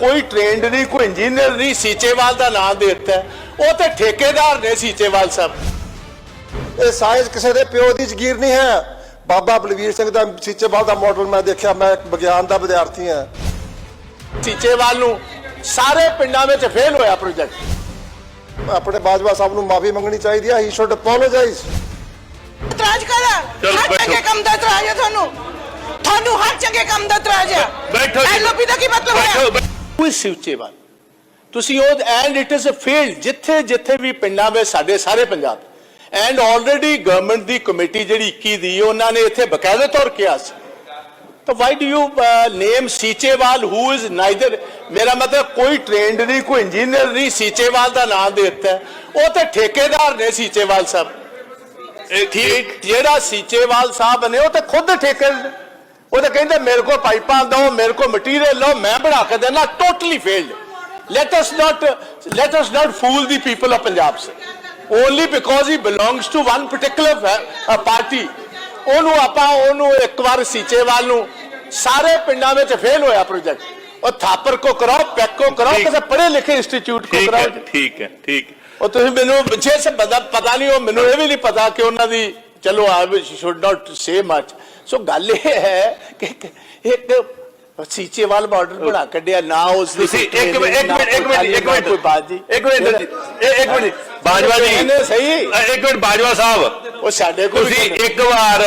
ਕੋਈ ਟ੍ਰੇਨਡ ਨਹੀਂ ਕੋਈ ਇੰਜੀਨੀਅਰ ਨਹੀਂ ਸੀਚੇਵਾਲ ਦਾ ਨਾਮ ਦੇ ਦਿੱਤਾ। ਉਹ ਤੇ ਠੇਕੇਦਾਰ ਨੇ ਸੀਚੇਵਾਲ ਸਾਹਿਬ। ਇਹ ਸਾਇੰਸ ਕਿਸੇ ਦੇ ਪਿਓ ਦੀ ਜ਼ਗੀਰ ਨਹੀਂ ਹੈ। ਬਾਬਾ ਬਲਵੀਰ ਸਿੰਘ ਦਾ ਸੀਚੇਵਾਲ ਦਾ ਮਾਡਲ ਮੈਂ ਦੇਖਿਆ ਮੈਂ ਇੱਕ ਵਿਗਿਆਨ ਦਾ ਵਿਦਿਆਰਥੀ ਹਾਂ। ਸੀਚੇਵਾਲ ਨੂੰ ਸਾਰੇ ਪਿੰਡਾਂ ਵਿੱਚ ਫੇਲ ਹੋਇਆ ਪ੍ਰੋਜੈਕਟ ਆਪਣੇ ਬਾਜਵਾ ਸਾਹਿਬ ਨੂੰ ਮਾਫੀ ਮੰਗਣੀ ਚਾਹੀਦੀ ਹੈ ਹੀ ਸ਼ੁੱਡ ਅਪੋਲੋਜਾਈਜ਼ ਇਤਰਾਜ਼ ਕਰਾ। ਚਲੋ ਹਰ ਬੈਠੋ। ਚੰਗੇ ਕੰਮ ਦਾ ਇਤਰਾਜ਼ ਹੈ ਤੁਹਾਨੂੰ। ਤੁਹਾਨੂੰ ਹਰ ਚੰਗੇ ਕੰਮ ਦਾ ਇਤਰਾਜ਼ ਹੈ। ਬੈਠੋ ਜੀ। ਐਲਓਪੀ ਦਾ ਕੀ ਮਤਲਬ ਬੈਠੋ ਹੈ ਕੋਈ ਸੀਚੇਵਾਲ ਤੁਸੀਂ ਉਹ and it is a field ਜਿੱਥੇ ਜਿੱਥੇ ਵੀ ਪਿੰਡਾਂ ਵਿੱਚ ਸਾਡੇ ਸਾਰੇ ਪੰਜਾਬ ਐਂਡ ਆਲਰੇਡੀ ਗਵਰਨਮੈਂਟ ਦੀ ਕਮੇਟੀ ਜਿਹੜੀ 21 ਦੀ ਉਹਨਾਂ ਨੇ ਇੱਥੇ ਬਕਾਇਦਾ ਤੌਰ ਕਿਹਾ ਸੀ। ਤਾਂ why do you name Seechewal who is neither ਮੇਰਾ ਮਤਲਬ ਕੋਈ ਟ੍ਰੇਨਡ ਨਹੀਂ ਕੋਈ ਇੰਜੀਨੀਅਰ ਨਹੀਂ ਸੀਚੇਵਾਲ ਦਾ ਨਾਮ ਦੇ ਦਿੱਤਾ। ਉਹ ਤੇ ਠੇਕੇਦਾਰ ਨੇ ਸੀਚੇਵਾਲ ਸਾਹਿਬ। ਇਹ ਠੀਕ। ਜਿਹੜਾ ਸੀਚੇਵਾਲ ਸਾਹਿਬ ਨੇ ਉਹ ਤਾਂ ਖੁਦ ਠੇਕੇ ਉਹ ਤਾਂ ਕਹਿੰਦੇ ਮੇਰੇ ਕੋਲ ਪਾਈਪਾਂ ਦਿਓ ਮੇਰੇ ਕੋਲ ਮਟੀਰੀਅਲ ਲਓ ਮੈਂ ਬਣਾ ਕੇ ਦੇਣਾ totally failed let us not let us not fool the people of punjab sir only because he belongs to one particular uh, party ਉਹਨੂੰ ਆਪਾਂ ਉਹਨੂੰ ਇੱਕ ਵਾਰ ਸੀਚੇਵਾਲ ਨੂੰ ਸਾਰੇ ਪਿੰਡਾਂ ਵਿੱਚ ਫੇਲ ਹੋਇਆ ਪ੍ਰੋਜੈਕਟ ਉਹ ਥਾਪਰ ਕੋ ਕਰਾਓ ਪੈਕ ਕੋ ਕਰਾਓ। ਕਿਸੇ ਪੜ੍ਹੇ ਲਿਖੇ ਇੰਸਟੀਚਿਊਟ ਕੋ ਕਰਾਓ ਠੀਕ ਹੈ ਠੀਕ। ਉਹ ਤੁਸੀਂ ਮੈਨੂੰ ਸੇ ਪਤਾ ਪਤਾ ਨਹੀਂ ਉਹ ਮੈਨੂੰ ਇਹ ਵੀ ਨਹੀਂ ਪਤਾ ਕਿ ਉਹਨਾਂ ਦੀ ਚਲੋ ਆਈ should not say much so ਗੱਲ ਇਹ ਹੈ ਕਿ ਇੱਕ- ਇੱਕ ਸੀਚੇਵਾਲ ਬਾਰਡਰ ਬਣਾ ਕੱਢਿਆ ਨਾ ਉਸ ਦੀ ਤੁਸੀਂ ਇੱਕ ਮਿੰਟ ਇੱਕ ਮਿੰਟ ਇੱਕ ਮਿੰਟ ਇੱਕ ਮਿੰਟ ਕੋਈ ਬਾਤ ਜੀ ਇੱਕ ਮਿੰਟ ਜੀ ਇਹ- ਇੱਕ ਮਿੰਟ ਬਾਜਵਾ ਜੀ। ਇਹਨੇ ਸਹੀ। ਇੱਕ ਮਿੰਟ ਬਾਜਵਾ ਸਾਹਿਬ। ਉਹ ਸਾਡੇ ਕੋਲ ਤੁਸੀਂ ਇੱਕ ਵਾਰ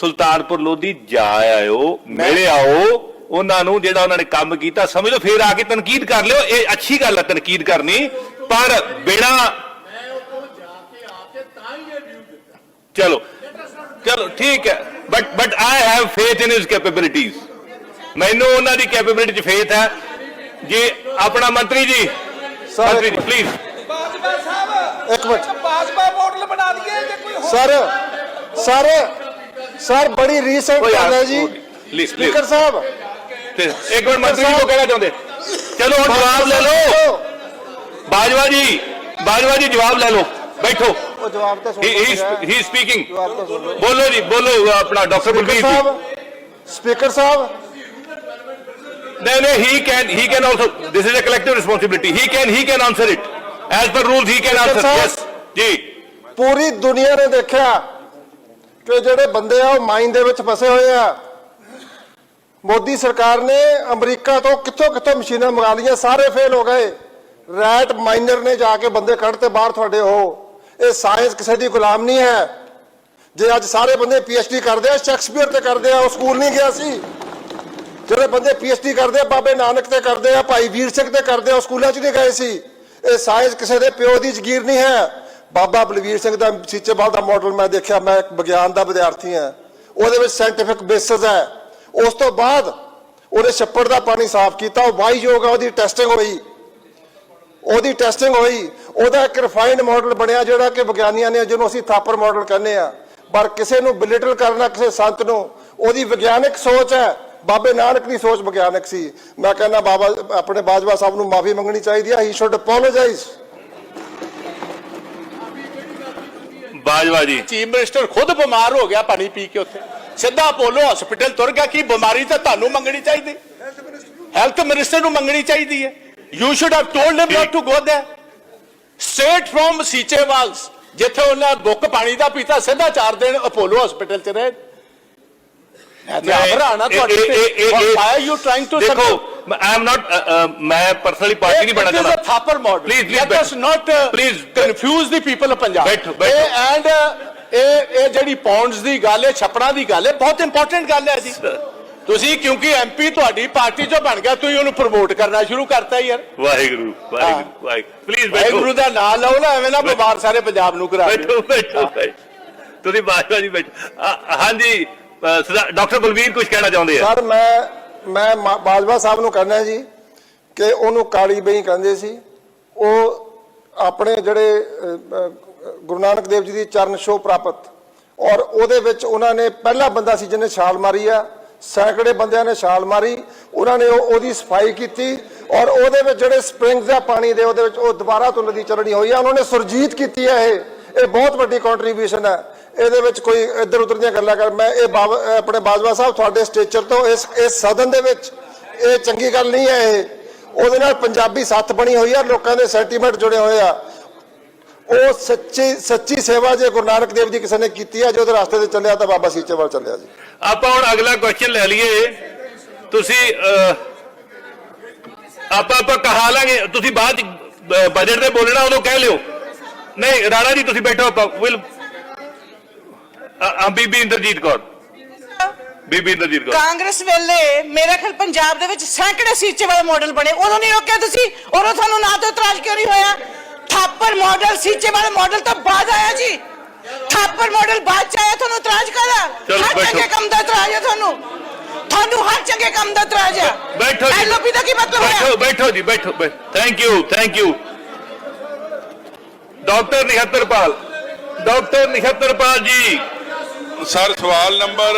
ਸੁਲਤਾਨਪੁਰ ਲੋਧੀ ਜਾ ਆਇਓ ਮਿਲ ਆਓ। ਉਹਨਾਂ ਨੂੰ ਜਿਹੜਾ ਉਹਨਾਂ ਨੇ ਕੰਮ ਕੀਤਾ ਸਮਝ ਲਓ ਫੇਰ ਆ ਕੇ ਤਨਕੀਦ ਕਰ ਲਿਓ। ਇਹ ਅੱਛੀ ਗੱਲ ਹੈ ਤਨਕੀਦ ਕਰਨੀ। ਪਰ ਬਿਨਾ ਚਲੋ ਚਲੋ ਠੀਕ ਹੈ but but I have faith in his capabilities ਮੈਨੂੰ ਉਹਨਾਂ ਦੀ ਕੈਪੇਬਿਲਿਟੀ 'ਚ ਫੇਥ ਹੈ ਜੀ ਆਪਣਾ ਮੰਤਰੀ ਜੀ Sir, ਮੰਤਰੀ ਜੀ ਪਲੀਜ਼ ਬਾਜਵਾ ਸਾਹਿਬ ਇੱਕ ਮਿੰਟ ਬਾਜਵਾ ਮਾਡਲ ਬਣਾ ਦਈਏ ਜੇ ਕੋਈ ਸਰ ਸਰ ਸਰ ਬੜੀ ਰੀਸੈਂਟ ਗੱਲ ਹੈ ਜੀ please, ਸਪੀਕਰ please। ਸਾਹਿਬ ਤੇ ਇੱਕ ਮਿੰਟ ਮੰਤਰੀ ਜੀ ਕੋ ਕਹਿਣਾ ਚਾਹੁੰਦੇ ਚਲੋ ਹੁਣ ਜਵਾਬ ਲੈ ਲਓ ਬਾਜਵਾ ਜੀ ਬਾਜਵਾ ਜੀ ਜਵਾਬ ਲੈ ਲਓ ਬੈਠੋ ਉਹ ਜਵਾਬ ਤਾਂ ਸੁਣ ਹੀ ਰਿਹਾ। ਹੀ ਸਪੀਕਿੰਗ ਜਵਾਬ ਤਾਂ ਸੁਣ ਲਓ। ਬੋਲੋ ਜੀ ਬੋਲੋ ਆਪਣਾ doctor speaker Balbir ji. Sahib speaker Sahib. ਨਹੀਂ ਨਹੀਂ he can he can also this is a collective responsibility. He can he can answer it. As per rules he can answer Sahib. yes ਜੀ ਪੂਰੀ ਦੁਨੀਆ ਨੇ ਦੇਖਿਆ ਕਿ ਜਿਹੜੇ ਬੰਦੇ ਆ ਉਹ ਮਾਈਨ ਦੇ ਵਿੱਚ ਫਸੇ ਹੋਏ ਆ। ਮੋਦੀ ਸਰਕਾਰ ਨੇ ਅਮਰੀਕਾ ਤੋਂ ਕਿੱਥੋਂ ਕਿੱਥੋਂ ਮਸ਼ੀਨਾਂ ਮੰਗਾ ਲਈਆਂ ਸਾਰੇ ਫੇਲ ਹੋ ਗਏ। ਰੈਟ ਮਾਈਨਰ ਨੇ ਜਾ ਕੇ ਬੰਦੇ ਕੱਢਤੇ ਬਾਹਰ ਤੁਹਾਡੇ ਉਹ ਇਹ ਸਾਇੰਸ ਕਿਸੇ ਦੀ ਗੁਲਾਮ ਨਹੀਂ ਹੈ। ਜੇ ਅੱਜ ਸਾਰੇ ਬੰਦੇ ਪੀਐਚਡੀ ਕਰਦੇ ਆ ਸ਼ੈਕਸਪੀਅਰ ਤੇ ਕਰਦੇ ਆ, ਉਹ ਸਕੂਲ ਨਹੀਂ ਗਿਆ ਸੀ। ਜਿਹੜੇ ਬੰਦੇ ਪੀਐਚਡੀ ਕਰਦੇ ਆ, ਬਾਬੇ ਨਾਨਕ ਤੇ ਕਰਦੇ ਆ, ਭਾਈ ਵੀਰ ਸਿੰਘ ਤੇ ਕਰਦੇ ਆ, ਉਹ ਸਕੂਲਾਂ 'ਚ ਨਹੀਂ ਗਏ ਸੀ। ਇਹ ਸਾਇੰਸ ਕਿਸੇ ਦੇ ਪਿਓ ਦੀ ਜ਼ਗੀਰ ਨਹੀਂ ਹੈ। ਬਾਬਾ ਬਲਵੀਰ ਸਿੰਘ ਦਾ ਸੀਚੇਵਾਲ ਦਾ ਮਾਡਲ ਮੈਂ ਦੇਖਿਆ, ਮੈਂ ਇੱਕ ਵਿਗਿਆਨ ਦਾ ਵਿਦਿਆਰਥੀ ਹਾਂ। ਉਹਦੇ ਵਿੱਚ ਸਾਇੰਟੀਫਿਕ ਬੇਸਿਸ ਹੈ। ਉਸ ਤੋਂ ਬਾਅਦ ਉਹਨੇ ਛੱਪੜ ਦਾ ਪਾਣੀ ਸਾਫ਼ ਕੀਤਾ, ਉਹ ਵਾਹੀਯੋਗ ਆ, ਉਹਦੀ ਟੈਸਟਿੰਗ ਹੋਈ। ਉਹਦੀ ਟੈਸਟਿੰਗ ਹੋਈ। ਉਹਦਾ ਇੱਕ ਰਿਫਾਈਨਡ ਮਾਡਲ ਬਣਿਆ ਜਿਹੜਾ ਕਿ ਵਿਗਿਆਨੀਆਂ ਨੇ ਜਿਹਨੂੰ ਅਸੀਂ ਥਾਪਰ ਮਾਡਲ ਕਹਿੰਦੇ ਆ ਪਰ ਕਿਸੇ ਨੂੰ ਬਿਲਿਟਲ ਕਰਨਾ ਕਿਸੇ ਸੰਤ ਨੂੰ ਉਹਦੀ ਵਿਗਿਆਨਿਕ ਸੋਚ ਹੈ। ਬਾਬੇ ਨਾਨਕ ਦੀ ਸੋਚ ਵਿਗਿਆਨਿਕ ਸੀ। ਮੈਂ ਕਹਿੰਦਾ ਬਾਬਾ ਆਪਣੇ ਬਾਜਵਾ ਸਾਹਿਬ ਨੂੰ ਮਾਫੀ ਮੰਗਣੀ ਚਾਹੀਦੀ ਹੈ। ਹੀ ਸ਼ੁੱਡ ਅਪੋਲੋਜਾਈਜ਼ ਬਾਜਵਾ ਜੀ। ਚੀਫ ਮਿਨਿਸਟਰ ਖੁਦ ਬਿਮਾਰ ਹੋ ਗਿਆ ਪਾਣੀ ਪੀ ਕੇ ਉੱਥੇ। ਸਿੱਧਾ ਅਪੋਲੋ ਹਸਪੀਟਲ ਤੁਰ ਗਿਆ ਕੀ ਬਿਮਾਰੀ ਤਾਂ ਤੁਹਾਨੂੰ ਮੰਗਣੀ ਚਾਹੀਦੀ। ਹੈਲਥ ਮਿਨਿਸਟਰ ਨੂੰ ਮੰਗਣੀ ਚਾਹੀਦੀ ਹੈ। You should have told him not to go there straight from Seechewal's ਜਿੱਥੇ ਉਹਨਾਂ ਬੁੱਕ ਪਾਣੀ ਦਾ ਪੀਤਾ ਸਿੱਧਾ ਚਾਰ ਦਿਨ ਅਪੋਲੋ ਹਸਪੀਟਲ ਚ ਰਹੇ। ਮੈਂ ਆਬਰਾਣਾ ਤੁਹਾਡੇ ਤੇ। are you trying to ਦੇਖੋ ਆਈ ਐਮ ਨਾਟ ਮੈਂ ਪਰਸਨਲੀ ਪਾਰਟੀ ਨਹੀਂ ਬਣਾ It is a ਚਾਹੁੰਦਾ। please, Let us bait- not uh, please, confuse the people of Punjab. ਬੈਠੋ, ਬੈਠੋ। uh, ਇਹ ਇਹ ਜਿਹੜੀ ਪੌਂਡਸ ਦੀ ਗੱਲ ਹੈ ਛਪੜਾ ਦੀ ਗੱਲ ਹੈ ਬਹੁਤ ਇੰਪੋਰਟੈਂਟ ਗੱਲ ਹੈ ਜੀ। ਤੁਸੀਂ ਕਿਉਂਕਿ ਐਮਪੀ ਤੁਹਾਡੀ ਪਾਰਟੀ ਚੋਂ ਬਣ ਗਿਆ ਤੁਸੀਂ ਉਹਨੂੰ ਪ੍ਰਮੋਟ ਕਰਨਾ ਸ਼ੁਰੂ ਕਰਤਾ ਯਾਰ। ਵਾਹਿਗੁਰੂ ਵਾਹਿਗੁਰੂ ਵਾਹਿਗੁਰੂ। ਪਲੀਜ਼ ਵਾਹਿਗੁਰੂ ਬੈਠੋ ਦਾ ਨਾਮ ਲਓ ਨਾ ਐਵੇਂ ਨਾ ਬਿਮਾਰ ਸਾਰੇ ਪੰਜਾਬ ਨੂੰ ਕਰਾ ਬੈਠੋ। ਤੁਸੀਂ ਬਾਜਵਾ ਜੀ ਬੈਠੋ। ਹਾਂਜੀ ਡਾਕਟਰ ਬਲਵੀਰ ਕੁਝ ਕਹਿਣਾ ਚਾਹੁੰਦੇ ਆ? ਸਰ ਮੈਂ ਮੈਂ ਬਾਜਵਾ ਸਾਹਿਬ ਨੂੰ ਕਹਿੰਦਾ ਜੀ ਕਿ ਉਹਨੂੰ ਕਾਲੀ ਬਈ ਕਹਿੰਦੇ ਸੀ। ਉਹ ਆਪਣੇ ਜਿਹੜੇ ਗੁਰੂ ਨਾਨਕ ਦੇਵ ਜੀ ਦੀ ਚਰਨ ਛੋਹ ਪ੍ਰਾਪਤ। ਔਰ ਉਹਦੇ ਵਿੱਚ ਉਹਨਾਂ ਨੇ ਪਹਿਲਾ ਬੰਦਾ ਸੀ ਜਿਹਨੇ ਛਾਲ ਮਾਰੀ ਆ। ਸੈਂਕੜੇ ਬੰਦਿਆਂ ਨੇ ਛਾਲ ਮਾਰੀ, ਉਹਨਾਂ ਨੇ ਉਹ- ਉਹਦੀ ਸਫ਼ਾਈ ਕੀਤੀ ਔਰ ਉਹਦੇ ਵਿੱਚ ਜਿਹੜੇ ਸਪ੍ਰਿੰਗਸ ਆ ਪਾਣੀ ਦੇ ਉਹਦੇ ਵਿੱਚ ਉਹ ਦੁਬਾਰਾ ਤੋਂ ਨਦੀ ਚੱਲਣੀ ਹੋਈ ਆ, ਉਹਨਾਂ ਨੇ ਸੁਰਜੀਤ ਕੀਤੀ ਹੈ ਇਹ। ਇਹ ਬਹੁਤ ਵੱਡੀ ਕੰਟਰੀਬਿਊਸ਼ਨ ਹੈ। ਇਹਦੇ ਵਿੱਚ ਕੋਈ ਇੱਧਰ ਉੱਧਰ ਦੀਆਂ ਗੱਲਾਂ ਕਰ ਮੈਂ ਇਹ ਬਾਬ- ਆਪਣੇ ਬਾਜਵਾ ਸਾਹਿਬ ਤੁਹਾਡੇ ਸਟੇਚਰ ਤੋਂ ਇਸ ਇਸ ਸਦਨ ਦੇ ਵਿੱਚ ਇਹ ਚੰਗੀ ਗੱਲ ਨਹੀਂ ਹੈ ਇਹ। ਉਹਦੇ ਨਾਲ ਪੰਜਾਬੀ ਸੱਥ ਬਣੀ ਹੋਈ ਆ, ਲੋਕਾਂ ਦੇ ਸੈਂਟੀਮੈਂਟ ਜੁੜੇ ਹੋਏ ਆ। ਉਹ ਸੱਚੀ ਸੱਚੀ ਸੇਵਾ ਜੇ ਗੁਰੂ ਨਾਨਕ ਦੇਵ ਜੀ ਕਿਸੇ ਨੇ ਕੀਤੀ ਆ, ਜੇ ਉਹਦੇ ਰਸਤੇ ਤੇ ਚੱਲਿਆ ਤਾਂ ਬਾਬਾ ਸੀਚੇਵਾਲ ਚੱਲਿਆ ਜੀ। ਆਪਾਂ ਹੁਣ ਅਗਲਾ ਕੁਐਸਚਨ ਲੈ ਲਈਏ। ਤੁਸੀਂ ਆਪਾਂ ਆਪਾਂ ਕਹਾ ਲਾਂਗੇ। ਤੁਸੀਂ ਬਾਅਦ ਬਜਟ ਤੇ ਬੋਲਣਾ, ਉਦੋਂ ਕਹਿ ਲਿਓ। ਨਹੀਂ, ਰਾਣਾ ਜੀ, ਤੁਸੀਂ ਬੈਠੋ ਆਪਾਂ। ਵਿਲ ਬੀਬੀ ਇੰਦਰਜੀਤ ਕੌਰ। ਬੀਬੀ ਇੰਦਰਜੀਤ ਕੌਰ। ਕਾਂਗਰਸ ਵੇਲੇ ਮੇਰਾ ਖਿਆਲ ਪੰਜਾਬ ਦੇ ਵਿੱਚ ਸੈਂਕੜੇ ਸੀਚੇ ਵਾਲੇ ਮਾਡਲ ਬਣੇ। ਉਦੋਂ ਨਹੀਂ ਰੋਕਿਆ ਤੁਸੀਂ। ਉਦੋਂ ਤੁਹਾਨੂੰ ਨਾ ਤੋਂ ਇਤਰਾਜ਼ ਕਿਉਂ ਨਹੀਂ ਹੋਇਆ? ਥਾਪਰ ਮਾਡਲ ਸੀਚੇ ਵਾਲਾ ਮਾਡਲ ਤਾਂ ਬਾਅਦ ਆਇਆ ਜੀ। ਥਾਪਰ ਮਾਡਲ ਬਾਅਦ ਚ ਆਇਆ ਤੁਹਾਨੂੰ ਇਤਰਾਜ਼ ਚਲੋ ਹਰ ਬੈਠੋ। ਚੰਗੇ ਕੰਮ ਦਾ ਇਤਰਾਜ਼ ਹੈ ਤੁਹਾਨੂੰ। ਤੁਹਾਨੂੰ ਹਰ ਚੰਗੇ ਕੰਮ ਦਾ ਇਤਰਾਜ਼ ਹੈ। ਬੈਠੋ ਜੀ। ਐਲਓਪੀ ਦਾ ਕੀ ਮਤਲਬ ਬੈਠੋ ਹੋਇਆ? ਬੈਠੋ ਜੀ ਬੈਠੋ thank you thank you doctor Nihattarpal. Doctor Nihattarpal ji. Sir ਸਵਾਲ ਨੰਬਰ